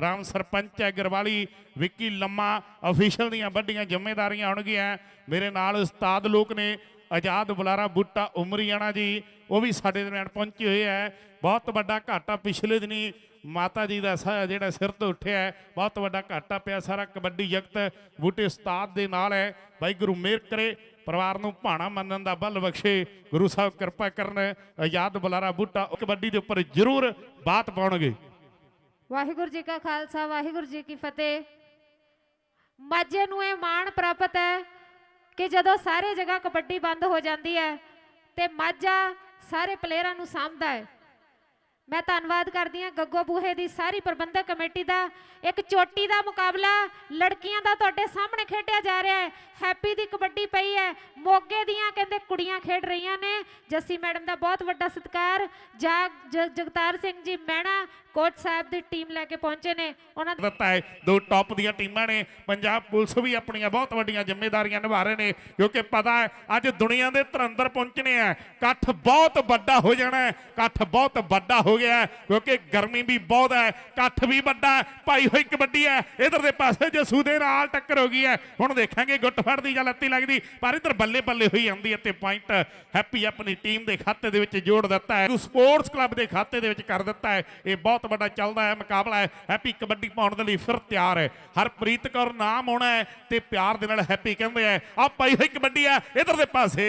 ਰਾਮ ਸਰਪੰਚ ਹੈ ਗਰਵਾਲੀ ਵਿੱਕੀ ਲੰਮਾ ਅਫੀਸ਼ੀਅਲ ਦੀਆਂ ਵੱਡੀਆਂ ਜ਼ਿੰਮੇਵਾਰੀਆਂ ਹੋਣਗੀਆਂ ਮੇਰੇ ਨਾਲ ਉਸਤਾਦ ਲੋਕ ਨੇ, ਆਜ਼ਾਦ ਬੁਲਾਰਾ ਬੁੱਟਾ ਉਮਰੀਆਣਾ ਜੀ, ਉਹ ਵੀ ਸਾਡੇ ਦਰਮਿਆਨ ਪਹੁੰਚੇ ਹੋਏ ਹੈ ਬਹੁਤ ਵੱਡਾ ਘਾਟਾ ਪਿਛਲੇ ਦਿਨੀ ਮਾਤਾ ਜੀ ਦਾ ਸ- ਜਿਹੜਾ ਸਿਰ ਤੋਂ ਉੱਠਿਆ ਬਹੁਤ ਵੱਡਾ ਘਾਟਾ ਪਿਆ, ਸਾਰਾ ਕਬੱਡੀ ਜਗਤ ਬੂਟੇ ਉਸਤਾਦ ਦੇ ਨਾਲ ਹੈ। ਬਾਈ ਗੁਰੂ ਮਿਹਰ ਕਰੇ, ਪਰਿਵਾਰ ਨੂੰ ਭਾਣਾ ਮੰਨਣ ਦਾ ਬਲ ਬਖਸ਼ੇ, ਗੁਰੂ ਸਾਹਿਬ ਕਿਰਪਾ ਕਰਨ, ਆਜ਼ਾਦ ਬੁਲਾਰਾ ਬੂਟਾ ਕਬੱਡੀ ਦੇ ਉੱਪਰ ਜ਼ਰੂਰ ਬਾਤ ਪਾਉਣਗੇ। ਵਾਹਿਗੁਰੂ ਜੀ ਕਾ ਖਾਲਸਾ, ਵਾਹਿਗੁਰੂ ਜੀ ਕੀ ਫਤਿਹ। ਮਾਝੇ ਨੂੰ ਇਹ ਮਾਣ ਪ੍ਰਾਪਤ ਹੈ ਕਿ ਜਦੋਂ ਸਾਰੇ ਜਗ੍ਹਾ ਕਬੱਡੀ ਬੰਦ ਹੋ ਜਾਂਦੀ ਹੈ ਤੇ ਮਾਝਾ ਸਾਰੇ ਪਲੇਅਰਾਂ ਨੂੰ ਸਾਂਭਦਾ ਹੈ। ਮੈਂ ਧੰਨਵਾਦ ਕਰਦੀ ਹਾਂ ਗੱਗੋ ਬੂਹੇ ਦੀ ਸਾਰੀ ਪ੍ਰਬੰਧਕ ਕਮੇਟੀ ਦਾ। ਇੱਕ ਚੋਟੀ ਦਾ ਮੁਕਾਬਲਾ ਲੜਕੀਆਂ ਦਾ ਤੁਹਾਡੇ ਸਾਹਮਣੇ ਖੇਡਿਆ ਜਾ ਰਿਹਾ ਹੈ। ਹੈਪੀ ਦੀ ਕਬੱਡੀ ਪਈ ਹੈ। ਮੋਗੇ ਦੀਆਂ ਕਹਿੰਦੇ ਕੁੜੀਆਂ ਖੇਡ ਰਹੀਆਂ ਨੇ। ਜੱਸੀ ਮੈਡਮ ਦਾ ਬਹੁਤ ਵੱਡਾ ਸਤਿਕਾਰ। ਜਗਤਾਰ ਸਿੰਘ ਜੀ ਮਹਿਣਾ ਕੋਚ ਸਾਹਿਬ ਦੀ ਟੀਮ ਲੈ ਕੇ ਪਹੁੰਚੇ ਨੇ। ਉਹਨਾਂ ਦੀ ਦਿੱਤਾ ਹੈ। ਦੋ ਟੌਪ ਦੀਆਂ ਟੀਮਾਂ ਨੇ। ਪੰਜਾਬ ਪੁਲਿਸ ਵੀ ਆਪਣੀਆਂ ਬਹੁਤ ਵੱਡੀਆਂ ਜ਼ਿੰਮੇਵਾਰੀਆਂ ਨਿਭਾ ਰਹੇ ਨੇ। ਕਿਉਂਕਿ ਪਤਾ ਹੈ, ਅੱਜ ਦੁਨੀਆ ਦੇ ਧਰੰਦਰ ਪਹੁੰਚਣੇ ਆ। ਇਕੱਠ ਬਹੁਤ ਵੱਡਾ ਹੋ ਜਾਣਾ ਹੈ। ਇਕੱਠ ਬਹੁਤ ਵੱਡਾ ਹੋ ਗਿਆ ਕਿਉਂਕਿ ਗਰਮੀ ਵੀ ਬਹੁਤ ਹੈ ਇਕੱਠ ਵੀ ਵੱਡਾ ਭਾਈ ਹੋਈ ਕਬੱਡੀ ਹੈ। ਇਧਰ ਦੇ ਪਾਸੇ ਜਸੂ ਦੇ ਨਾਲ ਟੱਕਰ ਹੋ ਗਈ ਹੈ। ਹੁਣ ਦੇਖਾਂਗੇ ਗੁੱਟ ਫੜਦੀ ਜਾਂ ਲੱਤੀ ਲੱਗਦੀ, ਪਰ ਇਧਰ ਬੱਲੇ ਬੱਲੇ ਹੋਈ ਜਾਂਦੀ ਹੈ ਤੇ ਪੁਆਇੰਟ ਹੈਪੀ ਆਪਣੀ ਟੀਮ ਦੇ ਖਾਤੇ ਦੇ ਵਿੱਚ ਜੋੜ ਦਿੱਤਾ ਹੈ। ਸਪੋਰਟਸ ਕਲੱਬ ਦੇ ਖਾਤੇ ਦੇ ਵਿੱਚ ਕਰ ਦਿੱਤਾ ਹੈ। ਇਹ ਬਹੁਤ ਵੱਡਾ ਚੱਲਦਾ ਹੈ, ਮੁਕਾਬਲਾ ਹੈ। ਹੈਪੀ ਕਬੱਡੀ ਪਾਉਣ ਦੇ ਲਈ ਫਿਰ ਤਿਆਰ ਹੈ। ਹਰਪ੍ਰੀਤ ਕੌਰ ਨਾਮ ਆਉਣਾ ਹੈ ਤੇ ਪਿਆਰ ਦੇ ਨਾਲ ਹੈਪੀ ਕਹਿੰਦੇ ਆ ਆ ਪਾਈ ਹੋਈ ਕਬੱਡੀ ਹੈ ਇਧਰ ਦੇ ਪਾਸੇ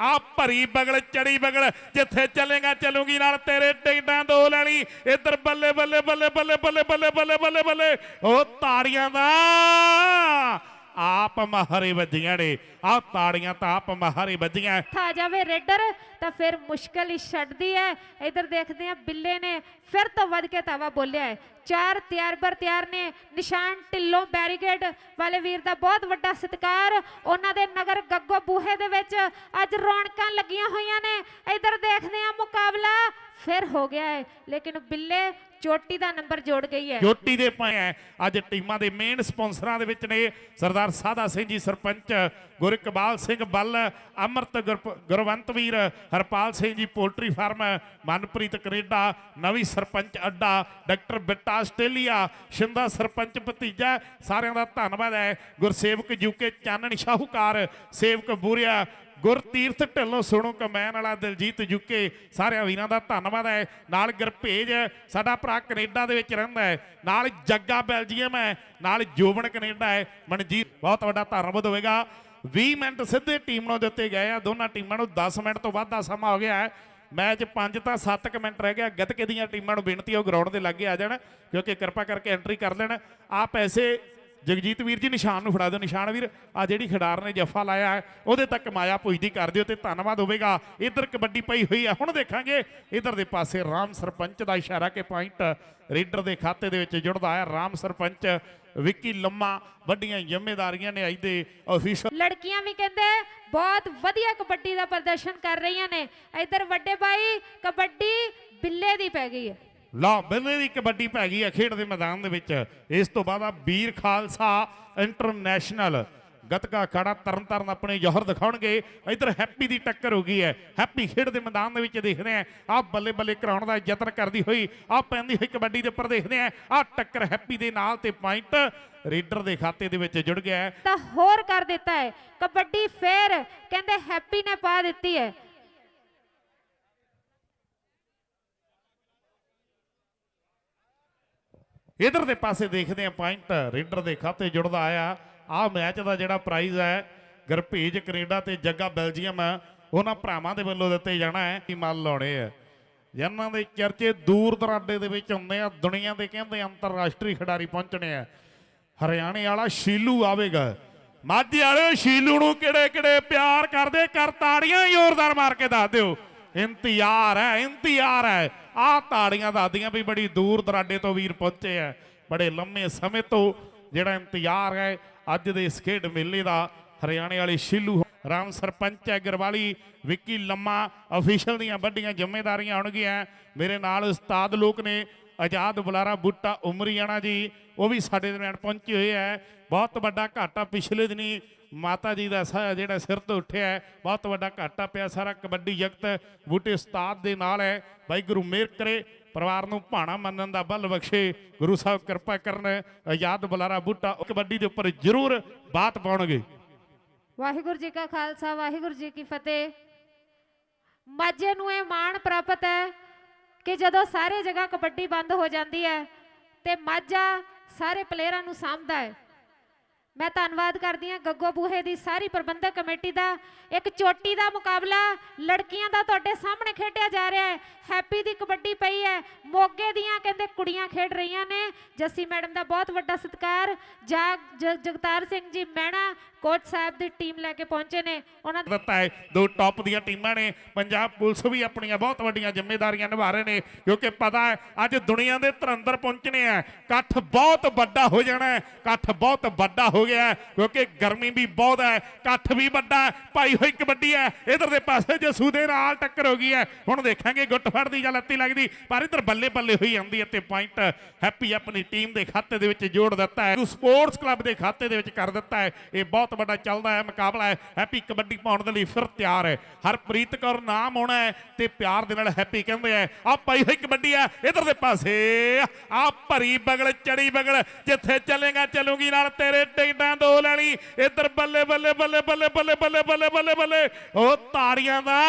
ਆ ਭਰੀ ਬਗਲ, ਚੜੀ ਬਗਲ, ਜਿੱਥੇ ਚੱਲੇਗਾ ਚੱਲੂਗੀ ਨਾਲ ਤੇਰੇ ਟਿਕਟਾਂ ਦੋ ਲੈਣੀ। ਇਧਰ ਬੱਲੇ ਬੱਲੇ ਬੱਲੇ ਬੱਲੇ ਬੱਲੇ ਬੱਲੇ ਬੱਲੇ ਬੱਲੇ ਬੱਲੇ। ਉਹ ਤਾੜੀਆਂ ਦਾ ਆਪ ਮਹਾਰੇ ਵੱਜੀਆਂ ਨੇ। ਆ ਤਾੜੀਆਂ ਤਾਂ ਆਪ ਮਹਾਰੇ ਵੱਜੀਆਂ। ਆ ਜਾਵੇ ਰੇਡਰ, ਤਾਂ ਫਿਰ ਮੁਸ਼ਕਲ ਹੀ ਛੱਡਦੀ ਹੈ ਇਧਰ ਦੇਖਦੇ ਆ ਬਿੱਲੇ ਨੇ, ਫਿਰ ਤੋਂ ਵੱਧ ਕੇ ਤਾਵਾ ਬੋਲਿਆ ਹੈ ਚਾਰ ਤਿਆਰ ਬਰ ਤਿਆਰ ਨੇ, ਨਿਸ਼ਾਨ ਢਿੱਲੋਂ ਬੈਰੀਕੇਡ ਵਾਲੇ ਵੀਰ ਦਾ ਬਹੁਤ ਵੱਡਾ ਸਤਿਕਾਰ, ਉਹਨਾਂ ਦੇ ਨਗਰ ਗੱਗੋ ਬੂਹੇ ਦੇ ਵਿੱਚ ਅੱਜ ਰੌਣਕਾਂ ਲੱਗੀਆਂ ਹੋਈਆਂ ਨੇ। ਇਧਰ ਦੇਖਦੇ ਆ ਮੁਕਾਬਲਾ, ਫਿਰ ਹੋ ਗਿਆ ਹੈ, ਲੇਕਿਨ ਬਿੱਲੇ ਚੋਟੀ ਦਾ ਨੰਬਰ ਜੋੜ ਗਈ ਹੈ। ਚੋਟੀ ਦੇ ਪਏ ਹੈ, ਅੱਜ ਟੀਮਾਂ ਦੇ ਮੇਨ ਸਪਾਂਸਰਾਂ ਦੇ ਵਿੱਚ ਨੇ ਸਰਦਾਰ ਸਾਦਾ ਸਿੰਘ ਜੀ, ਸਰਪੰਚ ਗੁਰਕਬਾਲ ਸਿੰਘ ਬੱਲ, ਅਮਰਤ ਗੁਰਪ- ਗੁਰਵੰਤ ਵੀਰ, Harpal Singh ji, poultry farm, Manpreet Canada, ਨਵੀਂ ਸਰਪੰਚ ਅੱਡਾ, ਡਾਕਟਰ ਬਿੱਟਾ ਆਸਟ੍ਰੇਲੀਆ ਸ਼ਿੰਦਾ ਸਰਪੰਚ ਭਤੀਜਾ ਸਾਰਿਆਂ ਦਾ ਧੰਨਵਾਦ ਹੈ। ਗੁਰਸੇਵਕ ਯੂਕੇ ਚਾਨਣ ਸ਼ਾਹੂਕਾਰ, ਸੇਵਕ ਬੂਰਿਆ, ਗੁਰਤੀਰਥ ਢਿੱਲੋਂ ਸੁਣੋ ਕਮੈਨ ਵਾਲਾ ਦਿਲਜੀਤ ਜੁਕੇ ਸਾਰਿਆਂ ਵੀਰਾਂ ਦਾ ਧੰਨਵਾਦ ਹੈ। ਨਾਲ ਗੁਰਭੇਜ, ਸਾਡਾ ਭਰਾ ਕੈਨੇਡਾ ਦੇ ਵਿੱਚ ਰਹਿੰਦਾ ਹੈ। ਨਾਲ ਜੱਗਾ ਬੈਲਜੀਅਮ ਹੈ। ਨਾਲ ਜੋਬਨ ਕੈਨੇਡਾ ਹੈ। ਮਨਜੀਤ, ਬਹੁਤ ਵੱਡਾ ਧੰਨਵਾਦ ਹੋਵੇਗਾ। 20 ਮਿੰਟ ਸਿੱਧੇ ਟੀਮ ਨੂੰ ਦਿੱਤੇ ਗਏ ਆ। ਦੋਨਾਂ ਟੀਮਾਂ ਨੂੰ 10 ਮਿੰਟ ਤੋਂ ਵੱਧ ਦਾ ਸਮਾਂ ਹੋ ਗਿਆ ਹੈ। ਮੈਚ 5 ਤਾਂ 7 ਮਿੰਟ ਰਹਿ ਗਿਆ। ਗੱਤਕੇ ਦੀਆਂ ਟੀਮਾਂ ਨੂੰ ਬੇਨਤੀ ਹੈ ਉਹ ਗਰਾਊਂਡ ਦੇ ਲਾਗੇ ਆ ਜਾਣ, ਕਿਉਂਕਿ ਕਿਰਪਾ ਕਰਕੇ ਐਂਟਰੀ ਕਰ ਲੈਣ। ਆ ਪੈਸੇ ਜਗਜੀਤ ਵੀਰ ਜੀ ਨਿਸ਼ਾਨ ਨੂੰ ਫੜਾ ਦਿਓ। ਨਿਸ਼ਾਨ ਵੀਰ ਆ ਜਿਹੜੀ ਖਿਡਾਰ ਨੇ ਜੱਫਾ ਲਾਇਆ ਹੈ, ਉਹਦੇ ਤੱਕ ਮਾਇਆ ਪੁੱਜਦੀ ਕਰ ਦਿਓ ਤੇ ਧੰਨਵਾਦ ਹੋਵੇਗਾ। ਇਧਰ ਕਬੱਡੀ ਪਈ ਹੋਈ ਹੈ, ਹੁਣ ਦੇਖਾਂਗੇ। ਇਧਰ ਦੇ ਪਾਸੇ ਰਾਮ ਸਰਪੰਚ ਦਾ ਇਸ਼ਾਰਾ ਕਿ ਪੁਆਇੰਟ ਰੀਡਰ ਦੇ ਖਾਤੇ ਦੇ ਵਿੱਚ ਜੁੜਦਾ ਹੈ। ਰਾਮ ਸਰਪੰਚ, ਵਿੱਕੀ ਲੰਮਾ, ਵੱਡੀਆਂ ਜ਼ਿੰਮੇਵਾਰੀਆਂ ਨੇ ਅੱਜ ਦੇ ਅਫੀਸ਼ਲ ਲੜਕੀਆਂ ਵੀ ਕਹਿੰਦੇ ਬਹੁਤ ਵਧੀਆ ਕਬੱਡੀ ਦਾ ਪ੍ਰਦਰਸ਼ਨ ਕਰ ਰਹੀਆਂ ਨੇ। ਇੱਧਰ ਵੱਡੇ ਭਾਈ ਕਬੱਡੀ ਬਿੱਲੇ ਦੀ ਪੈ ਗਈ ਹੈ। ਲਾ ਬੰਦੇ ਦੀ ਕਬੱਡੀ ਪੈ ਗਈ ਹੈ ਖੇਡ ਦੇ ਮੈਦਾਨ ਦੇ ਵਿੱਚ। ਇਸ ਤੋਂ ਬਾਅਦ ਆ ਵੀਰ ਖਾਲਸਾ ਇੰਟਰਨੈਸ਼ਨਲ। ਗਤਕਾ ਅਖਾੜਾ ਤਰਨ ਤਾਰਨ ਆਪਣੇ ਜੋਹਰ ਦਿਖਾਉਣਗੇ। ਇਧਰ ਹੈਪੀ ਦੀ ਟੱਕਰ ਹੋ ਗਈ ਹੈ। ਹੈਪੀ ਖੇਡ ਦੇ ਮੈਦਾਨ ਦੇ ਵਿੱਚ ਦੇਖਦੇ ਆ ਆ ਬੱਲੇ ਬੱਲੇ ਕਰਾਉਣ ਦਾ ਯਤਨ ਕਰਦੀ ਹੋਈ, ਆ ਪੈਂਦੀ ਹੋਈ ਕਬੱਡੀ ਦੇ ਉੱਪਰ ਦੇਖਦੇ ਆ ਆ ਟੱਕਰ ਹੈਪੀ ਦੇ ਨਾਲ ਤੇ ਪੁਆਇੰਟ ਰੀਡਰ ਦੇ ਖਾਤੇ ਦੇ ਵਿੱਚ ਜੁੜ ਗਿਆ ਤਾਂ ਹੋਰ ਕਰ ਦਿੱਤਾ ਹੈ। ਕਬੱਡੀ ਫੇਰ ਕਹਿੰਦੇ ਹੈਪੀ ਨੇ ਪਾ ਦਿੱਤੀ ਹੈ। ਇਧਰ ਦੇ ਪਾਸੇ ਦੇਖਦੇ ਆ ਪੁਆਇੰਟ ਰੀਡਰ ਦੇ ਖਾਤੇ ਜੁੜਦਾ ਆਇਆ। ਆਹ ਮੈਚ ਦਾ ਜਿਹੜਾ ਪ੍ਰਾਈਜ਼ ਹੈ, ਗਰਭੇਜ ਕੈਨੇਡਾ ਤੇ ਜੱਗਾ ਬੈਲਜੀਅਮ, ਉਹਨਾਂ ਭਰਾਵਾਂ ਦੇ ਵੱਲੋਂ ਦਿੱਤੇ ਜਾਣਾ ਹੈ ਕੀ ਮੱਲ ਲਾਉਣੇ ਆ। ਜਿਨ੍ਹਾਂ ਦੇ ਚਰਚੇ ਦੂਰ ਦਰਾਡੇ ਦੇ ਵਿੱਚ ਹੁੰਦੇ ਆ, ਦੁਨੀਆ ਦੇ ਕਹਿੰਦੇ ਅੰਤਰਰਾਸ਼ਟਰੀ ਖਿਡਾਰੀ ਪਹੁੰਚਣੇ ਆ। ਹਰਿਆਣੇ ਵਾਲਾ ਸ਼ੀਲੂ ਆਵੇਗਾ। ਮਾਝੇ ਵਾਲੇ ਸ਼ੀਲੂ ਨੂੰ ਕਿਹੜੇ ਕਿਹੜੇ ਪਿਆਰ ਕਰਦੇ? ਕਰ ਤਾੜੀਆਂ ਜ਼ੋਰਦਾਰ ਮਾਰ ਕੇ ਦੱਸ ਦਿਓ। ਇੰਤਜ਼ਾਰ ਹੈ ਇੰਤਜ਼ਾਰ ਹੈ। ਆਹ ਤਾੜੀਆਂ ਦੱਸਦੀਆਂ ਵੀ ਬੜੀ ਦੂਰ ਦਰਾਡੇ ਤੋਂ ਵੀਰ ਪਹੁੰਚੇ ਆ ਬੜੇ ਲੰਮੇ ਸਮੇਂ ਤੋਂ ਜਿਹੜਾ ਇੰਤਜ਼ਾਰ ਹੈ ਅੱਜ ਦੇ ਇਸ ਖੇਡ ਮੇਲੇ ਦਾ ਹਰਿਆਣੇ ਵਾਲੇ ਸ਼ੀਲੂ ਰਾਮ ਸਰਪੰਚ ਹੈ ਗਰਵਾਲੀ ਵਿੱਕੀ ਲੰਮਾ ਅਫੀਸ਼ੀਅਲ ਦੀਆਂ ਵੱਡੀਆਂ ਜ਼ਿੰਮੇਵਾਰੀਆਂ ਆਉਣਗੀਆਂ। ਮੇਰੇ ਨਾਲ ਉਸਤਾਦ ਲੋਕ ਨੇ ਆਜ਼ਾਦ ਬੁਲਾਰਾ ਬੁੱਟਾ ਉਮਰੀਆਣਾ ਜੀ, ਉਹ ਵੀ ਸਾਡੇ ਦਰਮਿਆਨ ਪਹੁੰਚੇ ਹੋਏ ਹੈ ਬਹੁਤ ਵੱਡਾ ਘਾਟਾ ਪਿਛਲੇ ਦਿਨੀ ਮਾਤਾ ਜੀ ਦਾ ਸ- ਜਿਹੜਾ ਸਿਰ ਤੋਂ ਉੱਠਿਆ ਬਹੁਤ ਵੱਡਾ ਘਾਟਾ ਪਿਆ, ਸਾਰਾ ਕਬੱਡੀ ਜਗਤ ਬੂਟੇ ਉਸਤਾਦ ਦੇ ਨਾਲ ਹੈ। ਭਾਈ ਗੁਰੂ ਮੇਰ ਕਰੇ, ਪਰਿਵਾਰ ਨੂੰ ਭਾਣਾ ਮੰਨਣ ਦਾ ਬਲ ਬਖਸ਼ੇ, ਗੁਰੂ ਸਾਹਿਬ ਕਿਰਪਾ ਕਰਨ, ਆਜ਼ਾਦ ਬੁਲਾਰਾ ਬੂਟਾ ਕਬੱਡੀ ਦੇ ਉੱਪਰ ਜ਼ਰੂਰ ਬਾਤ ਪਾਉਣਗੇ। ਵਾਹਿਗੁਰੂ ਜੀ ਕਾ ਖਾਲਸਾ, ਵਾਹਿਗੁਰੂ ਜੀ ਕੀ ਫਤਿਹ। ਮਾਝੇ ਨੂੰ ਇਹ ਮਾਣ ਪ੍ਰਾਪਤ ਹੈ ਕਿ ਜਦੋਂ ਸਾਰੇ ਜਗ੍ਹਾ ਕਬੱਡੀ ਬੰਦ ਹੋ ਜਾਂਦੀ ਹੈ, ਤੇ ਮਾਝਾ ਸਾਰੇ ਪਲੇਅਰਾਂ ਨੂੰ ਸਾਂਭਦਾ ਹੈ। ਮੈਂ ਧੰਨਵਾਦ ਕਰਦੀ ਹਾਂ ਗੱਗੋ ਬੂਹੇ ਦੀ ਸਾਰੀ ਪ੍ਰਬੰਧਕ ਕਮੇਟੀ ਦਾ। ਇੱਕ ਚੋਟੀ ਦਾ ਮੁਕਾਬਲਾ ਲੜਕੀਆਂ ਦਾ ਤੁਹਾਡੇ ਸਾਹਮਣੇ ਖੇਡਿਆ ਜਾ ਰਿਹਾ ਹੈ। ਹੈਪੀ ਦੀ ਕਬੱਡੀ ਪਈ ਹੈ। ਮੋਗੇ ਦੀਆਂ ਕਹਿੰਦੇ ਕੁੜੀਆਂ ਖੇਡ ਰਹੀਆਂ ਨੇ। ਜੱਸੀ ਮੈਡਮ ਦਾ ਬਹੁਤ ਵੱਡਾ ਸਤਿਕਾਰ। ਜਗਤਾਰ ਸਿੰਘ ਜੀ ਮਹਿਣਾ ਕੋਚ ਸਾਹਿਬ ਦੀ ਟੀਮ ਲੈ ਕੇ ਪਹੁੰਚੇ ਨੇ। ਉਹਨਾਂ ਦਿੱਤਾ ਹੈ। ਦੋ ਟੌਪ ਦੀਆਂ ਟੀਮਾਂ ਨੇ। ਪੰਜਾਬ ਪੁਲਿਸ ਵੀ ਆਪਣੀਆਂ ਬਹੁਤ ਵੱਡੀਆਂ ਜ਼ਿੰਮੇਵਾਰੀਆਂ ਨਿਭਾ ਰਹੇ ਨੇ। ਕਿਉਂਕਿ ਪਤਾ ਹੈ, ਅੱਜ ਦੁਨੀਆ ਦੇ ਧਰੰਦਰ ਪਹੁੰਚਣੇ ਆ। ਇਕੱਠ ਬਹੁਤ ਵੱਡਾ ਹੋ ਜਾਣਾ ਹੈ। ਇਕੱਠ ਬਹੁਤ ਵੱਡਾ ਹੋ ਗਿਆ ਕਿਉਂਕਿ ਗਰਮੀ ਵੀ ਬਹੁਤ ਹੈ। ਇਕੱਠ ਵੀ ਵੱਡਾ ਭਾਈ ਹੋਈ ਕਬੱਡੀ ਹੈ। ਇਧਰ ਦੇ ਪਾਸੇ ਜਸੂ ਦੇ ਨਾਲ ਟੱਕਰ ਹੋ ਗਈ ਹੈ। ਹੁਣ ਦੇਖਾਂਗੇ ਗੁੱਟ ਫੜਦੀ ਜਾਂ ਲੱਤੀ ਲੱਗਦੀ। ਪਰ ਇਧਰ ਬੱਲੇ ਬੱਲੇ ਹੋਈ ਜਾਂਦੀ ਹੈ ਤੇ ਪੁਆਇੰਟ ਹੈਪੀ ਆਪਣੀ ਟੀਮ ਦੇ ਖਾਤੇ ਦੇ ਵਿੱਚ ਜੋੜ ਦਿੱਤਾ ਹੈ। ਸਪੋਰਟਸ ਕਲੱਬ ਦੇ ਖਾਤੇ ਦੇ ਵਿੱਚ ਕਰ ਦਿੱਤਾ ਹੈ। ਇਹ ਬਹੁਤ ਵੱਡਾ ਚੱਲਦਾ ਹੈ, ਮੁਕਾਬਲਾ ਹੈ। ਹੈਪੀ ਕਬੱਡੀ ਪਾਉਣ ਦੇ ਲਈ ਫਿਰ ਤਿਆਰ ਹੈ। ਹਰਪ੍ਰੀਤ ਕੌਰ ਨਾਮ ਆਉਣਾ ਹੈ ਤੇ ਪਿਆਰ ਦੇ ਨਾਲ ਹੈਪੀ ਕਹਿੰਦੇ ਆ ਆ ਪਾਈ ਹੋਈ ਕਬੱਡੀ ਹੈ, ਇਧਰ ਦੇ ਪਾਸੇ। ਆ ਭਰੀ ਬਗਲ, ਚੜੀ ਬਗਲ, ਜਿੱਥੇ ਚੱਲੇਗਾ, ਚੱਲੂਗੀ ਨਾਲ ਤੇਰੇ ਟਿਕਟਾਂ ਦੋ ਲੈਣੀ। ਇਧਰ ਬੱਲੇ ਬੱਲੇ ਬੱਲੇ ਬੱਲੇ ਬੱਲੇ ਬੱਲੇ ਬੱਲੇ ਬੱਲੇ ਬੱਲੇ ਉਹ ਤਾੜੀਆਂ ਦਾ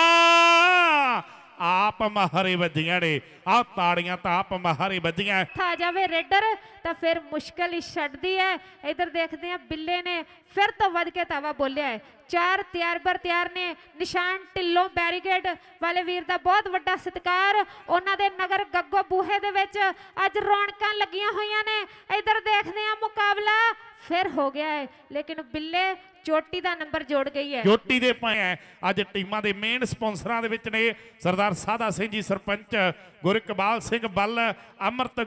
ਆਪ ਮਹਾਰੇ ਵੱਜੀਆਂ ਨੇ। ਆ ਤਾੜੀਆਂ ਤਾਂ ਆਪ ਮਹਾਰੇ ਵੱਜੀਆਂ। ਆ ਜਾਵੇ ਰੇਡਰ, ਤਾਂ ਫਿਰ ਮੁਸ਼ਕਲ ਹੀ ਛੱਡਦੀ ਹੈ ਇਧਰ ਦੇਖਦੇ ਆ ਬਿੱਲੇ ਨੇ ਫਿਰ ਤੋਂ ਵੱਧ ਕੇ ਤਾਵਾ ਬੋਲਿਆ ਹੈ ਚਾਰ ਤਿਆਰ ਬਰ ਤਿਆਰ ਨੇ, ਨਿਸ਼ਾਨ ਢਿੱਲੋਂ ਬੈਰੀਕੇਡ ਵਾਲੇ ਵੀਰ ਦਾ ਬਹੁਤ ਵੱਡਾ ਸਤਿਕਾਰ। ਉਹਨਾਂ ਦੇ ਨਗਰ ਗੱਗੋ ਬੂਹੇ ਦੇ ਵਿੱਚ ਅੱਜ ਰੌਣਕਾਂ ਲੱਗੀਆਂ ਹੋਈਆਂ ਨੇ। ਇਧਰ ਦੇਖਦੇ ਆ ਮੁਕਾਬਲਾ ਫਿਰ ਹੋ ਗਿਆ ਹੈ, ਲੇਕਿਨ ਬਿੱਲੇ ਚੋਟੀ ਦਾ ਨੰਬਰ ਜੋੜ ਗਈ ਹੈ। ਜੋਟੀ ਦੇ ਪਏ ਅੱਜ ਟੀਮਾਂ ਦੇ ਮੇਨ ਸਪਾਂਸਰਾਂ ਦੇ ਵਿੱਚ ਨੇ ਸਰਦਾਰ ਸਾਦਾ ਸਿੰਘ ਜੀ, ਸਰਪੰਚ ਗੁਰਕਬਾਲ ਸਿੰਘ ਬੱਲ, ਅਮਰਤ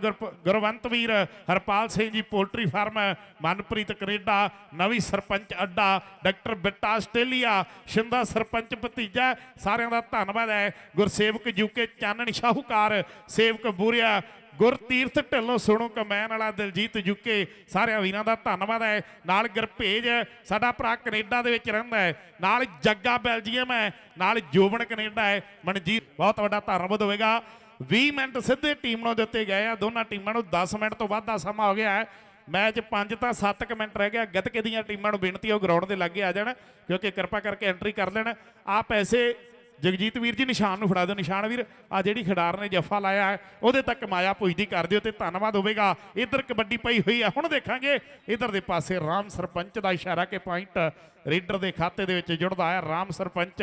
ਗੁਰਵੰਤ ਵੀਰ, Harpal Singh ji, poultry farm, Manpreet Canada, ਨਵੀਂ ਸਰਪੰਚ ਅੱਡਾ, ਡਾਕਟਰ ਬਿੱਟਾ ਆਸਟ੍ਰੇਲੀਆ, ਸ਼ਿੰਦਾ ਸਰਪੰਚ ਭਤੀਜਾ, ਸਾਰਿਆਂ ਦਾ ਧੰਨਵਾਦ ਹੈ। ਗੁਰਸੇਵਕ ਯੂਕੇ ਚਾਨਣ ਸ਼ਾਹੂਕਾਰ, ਸੇਵਕ ਬੂਰੀਆ ਗੁਰਤੀਰਥ ਢਿੱਲੋਂ ਸੁਣੋ ਕਮੈਨ ਵਾਲਾ ਦਿਲਜੀਤ ਜੁਕੇ ਸਾਰਿਆਂ ਵੀਰਾਂ ਦਾ ਧੰਨਵਾਦ ਹੈ। ਨਾਲ ਗੁਰਭੇਜ ਸਾਡਾ ਭਰਾ ਕੈਨੇਡਾ ਦੇ ਵਿੱਚ ਰਹਿੰਦਾ ਹੈ। ਨਾਲ ਜੱਗਾ ਬੈਲਜੀਅਮ ਹੈ, ਨਾਲ ਜੋਬਨ ਕੈਨੇਡਾ ਹੈ। ਮਨਜੀਤ, ਬਹੁਤ ਵੱਡਾ ਧੰਨਵਾਦ ਹੋਵੇਗਾ। 20 ਮਿੰਟ ਸਿੱਧੇ ਟੀਮ ਨੂੰ ਦਿੱਤੇ ਗਏ ਆ, ਦੋਨਾਂ ਟੀਮਾਂ ਨੂੰ 10 ਮਿੰਟ ਤੋਂ ਵੱਧ ਦਾ ਸਮਾਂ ਹੋ ਗਿਆ ਹੈ। ਮੈਚ 5 ਤਾਂ 7 ਮਿੰਟ ਰਹਿ ਗਿਆ, ਗੱਤਕੇ ਦੀਆਂ ਟੀਮਾਂ ਨੂੰ ਬੇਨਤੀ ਉਹ ਗਰਾਊਂਡ ਦੇ ਲਾਗੇ ਆ ਜਾਣ, ਕਿਉਂਕਿ ਕਿਰਪਾ ਕਰਕੇ ਐਂਟਰੀ ਕਰ ਲੈਣ। ਆ ਪੈਸੇ ਜਗਜੀਤ ਵੀਰ ਜੀ, ਨਿਸ਼ਾਨ ਨੂੰ ਫੜਾ ਦਿਓ। ਨਿਸ਼ਾਨ ਵੀਰ ਆ ਜਿਹੜੀ ਖਿਡਾਰ ਨੇ ਜੱਫਾ ਲਾਇਆ ਉਹਦੇ ਤੱਕ ਮਾਇਆ ਪੁੱਜਦੀ ਕਰ ਦਿਓ ਤੇ ਧੰਨਵਾਦ ਹੋਵੇਗਾ। ਇਧਰ ਕਬੱਡੀ ਪਈ ਹੋਈ ਹੈ, ਹੁਣ ਦੇਖਾਂਗੇ। ਇਧਰ ਦੇ ਪਾਸੇ ਰਾਮ ਸਰਪੰਚ ਦਾ ਇਸ਼ਾਰਾ ਕਿ ਪੁਆਇੰਟ ਰੀਡਰ ਦੇ ਖਾਤੇ ਦੇ ਵਿੱਚ ਜੁੜਦਾ ਹੈ। ਰਾਮ ਸਰਪੰਚ,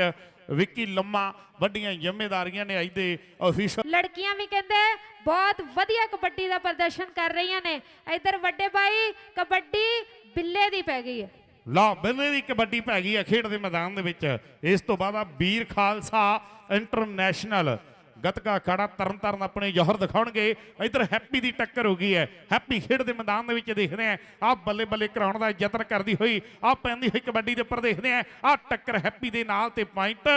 ਵਿੱਕੀ ਲੰਮਾ, ਵੱਡੀਆਂ ਜ਼ਿੰਮੇਵਾਰੀਆਂ ਨੇ ਅੱਜ ਦੇ ਅਫੀਸ਼ਲ ਲੜਕੀਆਂ ਵੀ ਕਹਿੰਦੇ ਬਹੁਤ ਵਧੀਆ ਕਬੱਡੀ ਦਾ ਪ੍ਰਦਰਸ਼ਨ ਕਰ ਰਹੀਆਂ ਨੇ। ਇਧਰ ਵੱਡੇ ਭਾਈ ਕਬੱਡੀ ਬਿੱਲੇ ਦੀ ਪੈ ਗਈ ਹੈ। ਲਾ ਬਿੱਲੇ ਦੀ ਕਬੱਡੀ ਪੈ ਗਈ ਹੈ ਖੇਡ ਦੇ ਮੈਦਾਨ ਦੇ ਵਿੱਚ। ਇਸ ਤੋਂ ਬਾਅਦ ਆ ਵੀਰ ਖਾਲਸਾ ਇੰਟਰਨੈਸ਼ਨਲ। ਗਤਕਾ ਅਖਾੜਾ ਤਰਨਤਾਰਨ ਆਪਣੇ ਜੋਹਰ ਦਿਖਾਉਣਗੇ। ਇਧਰ ਹੈਪੀ ਦੀ ਟੱਕਰ ਹੋ ਗਈ ਹੈ। ਹੈਪੀ ਖੇਡ ਦੇ ਮੈਦਾਨ ਦੇ ਵਿੱਚ ਦੇਖਦੇ ਆ ਆ ਬੱਲੇ ਬੱਲੇ ਕਰਾਉਣ ਦਾ ਯਤਨ ਕਰਦੀ ਹੋਈ ਆ ਪੈਂਦੀ ਹੋਈ ਕਬੱਡੀ ਦੇ ਉੱਪਰ ਦੇਖਦੇ ਆ ਆ ਟੱਕਰ ਹੈਪੀ ਦੇ ਨਾਲ ਤੇ ਪੁਆਇੰਟ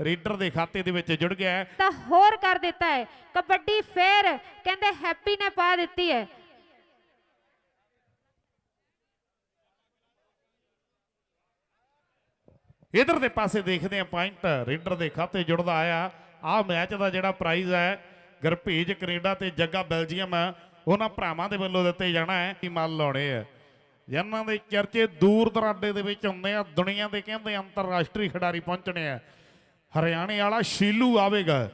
ਰੀਡਰ ਦੇ ਖਾਤੇ ਦੇ ਵਿੱਚ ਜੁੜ ਗਿਆ ਹੈ। ਤਾਂ ਹੋਰ ਕਰ ਦਿੱਤਾ ਹੈ। ਕਬੱਡੀ ਫੇਰ ਕਹਿੰਦੇ ਹੈਪੀ ਨੇ ਪਾ ਦਿੱਤੀ ਹੈ। ਇਧਰ ਦੇ ਪਾਸੇ ਦੇਖਦੇ ਆ ਪੁਆਇੰਟ ਰੀਡਰ ਦੇ ਖਾਤੇ ਜੁੜਦਾ ਆਇਆ। ਆ ਮੈਚ ਦਾ ਜਿਹੜਾ ਪ੍ਰਾਈਜ਼ ਹੈ, ਗਰਭੇਜ ਕੈਨੇਡਾ ਤੇ ਜੱਗਾ ਬੈਲਜੀਅਮ, ਉਹਨਾਂ ਭਰਾਵਾਂ ਦੇ ਵੱਲੋਂ ਦਿੱਤੇ ਜਾਣਾ ਹੈ। ਕੀ ਮੱਲ ਲਾਉਣੇ ਆ। ਜਿਨ੍ਹਾਂ ਦੇ ਚਰਚੇ ਦੂਰ ਦਰਾਡੇ ਦੇ ਵਿੱਚ ਹੁੰਦੇ ਆ, ਦੁਨੀਆ ਦੇ ਕਹਿੰਦੇ ਅੰਤਰਰਾਸ਼ਟਰੀ ਖਿਡਾਰੀ ਪਹੁੰਚਣੇ ਆ। ਹਰਿਆਣੇ ਵਾਲਾ ਸ਼ੀਲੂ ਆਵੇਗਾ।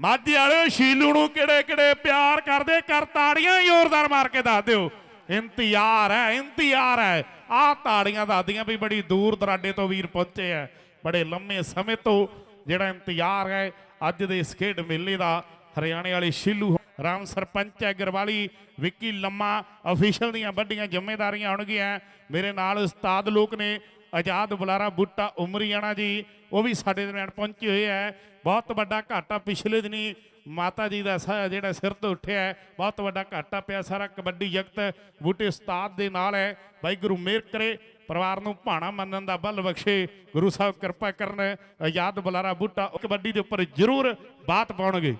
ਮਾਝੇ ਵਾਲੇ ਸ਼ੀਲੂ ਨੂੰ ਕਿਹੜੇ ਕਿਹੜੇ ਪਿਆਰ ਕਰਦੇ ਕਰ ਤਾੜੀਆਂ ਜ਼ੋਰਦਾਰ ਮਾਰ ਕੇ ਦੱਸ ਦਿਓ। ਇੰਤਜ਼ਾਰ ਹੈ ਇੰਤਜ਼ਾਰ ਹੈ। ਆ ਤਾੜੀਆਂ ਦੱਸਦੀਆਂ ਵੀ ਬੜੀ ਦੂਰ ਦਰਾਡੇ ਤੋਂ ਵੀਰ ਪਹੁੰਚੇ ਆ। ਬੜੇ ਲੰਮੇ ਸਮੇਂ ਤੋਂ ਜਿਹੜਾ ਇੰਤਜ਼ਾਰ ਹੈ, ਅੱਜ ਦੇ ਇਸ ਖੇਡ ਮੇਲੇ ਦਾ ਹਰਿਆਣੇ ਵਾਲੇ ਸ਼ਿਲੂ ਰਾਮ ਸਰਪੰਚ ਹੈ ਗਰਵਾਲੀ ਵਿੱਕੀ ਲੰਮਾ ਅਫੀਸ਼ਲ ਦੀਆਂ ਵੱਡੀਆਂ ਜ਼ਿੰਮੇਵਾਰੀਆਂ ਹੋਣਗੀਆਂ ਮੇਰੇ ਨਾਲ ਉਸਤਾਦ ਲੋਕ ਨੇ ਆਜ਼ਾਦ ਬੁਲਾਰਾ ਬੁੱਟਾ ਉਮਰੀਆਣਾ ਜੀ, ਉਹ ਵੀ ਸਾਡੇ ਦਰਮਿਆਨ ਪਹੁੰਚੇ ਹੋਏ ਹੈ ਬਹੁਤ ਵੱਡਾ ਘਾਟਾ ਪਿਛਲੇ ਦਿਨੀ ਮਾਤਾ ਜੀ ਦਾ ਜਿਹੜਾ ਸਿਰ ਤੋਂ ਉੱਠਿਆ ਬਹੁਤ ਵੱਡਾ ਘਾਟਾ ਪਿਆ, ਸਾਰਾ ਕਬੱਡੀ ਜਗਤ ਬੂਟੇ ਉਸਤਾਦ ਦੇ ਨਾਲ ਹੈ। ਬਾਈ ਗੁਰੂ ਮੇਰ ਕਰੇ, ਪਰਿਵਾਰ ਨੂੰ ਭਾਣਾ ਮੰਨਣ ਦਾ ਬਲ ਬਖਸ਼ੇ, ਗੁਰੂ ਸਾਹਿਬ ਕਿਰਪਾ ਕਰਨ, ਆਜ਼ਾਦ ਬੁਲਾਰਾ ਬੂਟਾ ਉਹ ਕਬੱਡੀ ਦੇ ਉੱਪਰ ਜ਼ਰੂਰ ਬਾਤ ਪਾਉਣਗੇ।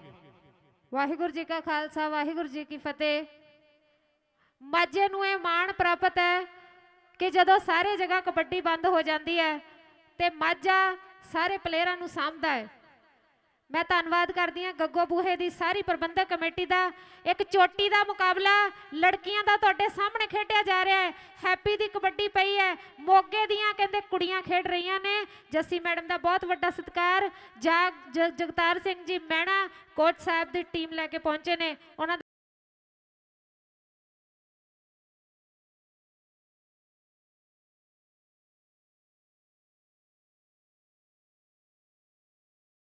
ਵਾਹਿਗੁਰੂ ਜੀ ਕਾ ਖਾਲਸਾ, ਵਾਹਿਗੁਰੂ ਜੀ ਕੀ ਫਤਿਹ। ਮਾਝੇ ਨੂੰ ਇਹ ਮਾਣ ਪ੍ਰਾਪਤ ਹੈ ਕਿ ਜਦੋਂ ਸਾਰੇ ਜਗ੍ਹਾ ਕਬੱਡੀ ਬੰਦ ਹੋ ਜਾਂਦੀ ਹੈ ਤੇ ਮਾਝਾ ਸਾਰੇ ਪਲੇਅਰਾਂ ਨੂੰ ਸਾਂਭਦਾ ਹੈ। ਮੈਂ ਧੰਨਵਾਦ ਕਰਦੀ ਹਾਂ ਗੱਗੋ ਬੂਹੇ ਦੀ ਸਾਰੀ ਪ੍ਰਬੰਧਕ ਕਮੇਟੀ ਦਾ। ਇੱਕ ਚੋਟੀ ਦਾ ਮੁਕਾਬਲਾ ਲੜਕੀਆਂ ਦਾ ਤੁਹਾਡੇ ਸਾਹਮਣੇ ਖੇਡਿਆ ਜਾ ਰਿਹਾ ਹੈ। ਹੈਪੀ ਦੀ ਕਬੱਡੀ ਪਈ ਹੈ। ਮੋਗੇ ਦੀਆਂ ਕਹਿੰਦੇ ਕੁੜੀਆਂ ਖੇਡ ਰਹੀਆਂ ਨੇ। ਜੱਸੀ ਮੈਡਮ ਦਾ ਬਹੁਤ ਵੱਡਾ ਸਤਿਕਾਰ। ਜਾਗ ਜਗਤਾਰ ਸਿੰਘ ਜੀ ਮਹਿਣਾ ਕੋਚ ਸਾਹਿਬ ਦੀ ਟੀਮ ਲੈ ਕੇ ਪਹੁੰਚੇ ਨੇ। ਉਹਨਾਂ